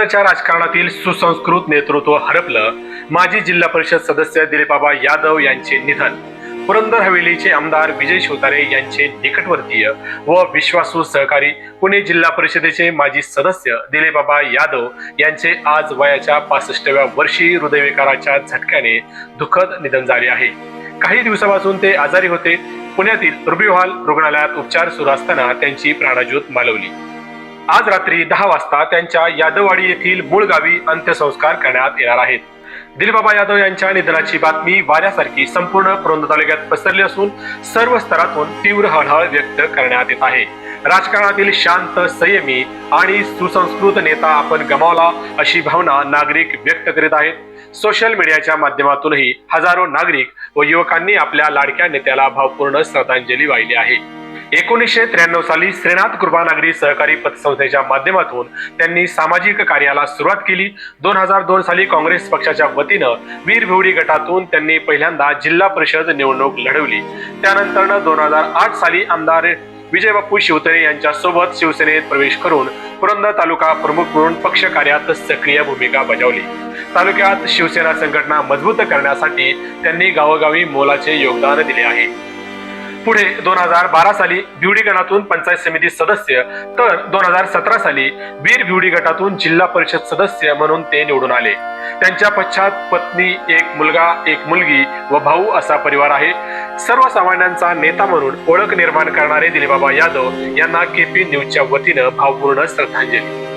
राजकारणातील सुसंस्कृत नेतृत्व हरपलं माजी जिल्हा परिषद सदस्य दिलीपबाबा यादव यांचे निधन. पुरंदर हवेलीचे आमदार विजय शिवतारे यांचे निकटवर्तीय व विश्वासू सहकारी पुणे जिल्हा परिषदेचे माजी सदस्य दिलीपबाबा यादव यांचे आज वयाच्या पासष्टव्या वर्षी हृदयविकाराच्या झटक्याने दुःखद निधन झाले आहे. काही दिवसापासून ते आजारी होते. पुण्यातील रुबीवाल रुग्णालयात उपचार सुरू असताना त्यांची प्राणज्योत मालवली. आज रात्री दहा वाजता त्यांच्या यादववाडी येथील मूळ गावी अंत्यसंस्कार करण्यात येणार आहेत. दिलबाबा यादव यांच्या निधनाची बातमी वाऱ्यासारखी संपूर्ण पुरंदर तालुक्यात पसरली असून सर्व स्तरातून तीव्र हळहळ व्यक्त करण्यात येत आहे. राजकारणातील शांत संयमी आणि सुसंस्कृत नेता आपण गमावला अशी भावना नागरिक व्यक्त करीत आहेत. सोशल मीडियाच्या माध्यमातूनही हजारो नागरिक व युवकांनी आपल्या लाडक्या नेत्याला भावपूर्ण श्रद्धांजली वाहिली आहे. एकोणीसशे त्र्याण्णव साली श्रीनाथ कृपानागरी सहकारी पतसंस्थेच्या माध्यमातून त्यांनी सामाजिक कार्याला सुरुवात केली. दोन हजार दोन साली काँग्रेस पक्षाच्या वतीनं वीर भिवडी गटातून त्यांनी पहिल्यांदा जिल्हा परिषद निवडणूक लढवली. त्यानंतर दोन हजार आठ साली आमदार विजयबापू शिवतरे यांच्या सोबत शिवसेनेत प्रवेश करून पुरंदर तालुका प्रमुख म्हणून पक्ष कार्यात सक्रिय भूमिका बजावली. तालुक्यात शिवसेना संघटना मजबूत करण्यासाठी त्यांनी गावोगावी मोलाचे योगदान दिले आहे. पुढे दोन हजार बारा साली भिवडी गणातून पंचायत समिती सदस्य तर दोन हजार सतरा साली वीर भिवडी गटातून जिल्हा परिषद सदस्य म्हणून ते निवडून आले. त्यांच्या पश्चात पत्नी एक मुलगा एक मुलगी व भाऊ असा परिवार आहे. सर्वसामान्यांचा नेता म्हणून ओळख निर्माण करणारे दिलीबाबा यादव यांना केपी न्यूजच्या वतीनं भावपूर्ण श्रद्धांजली.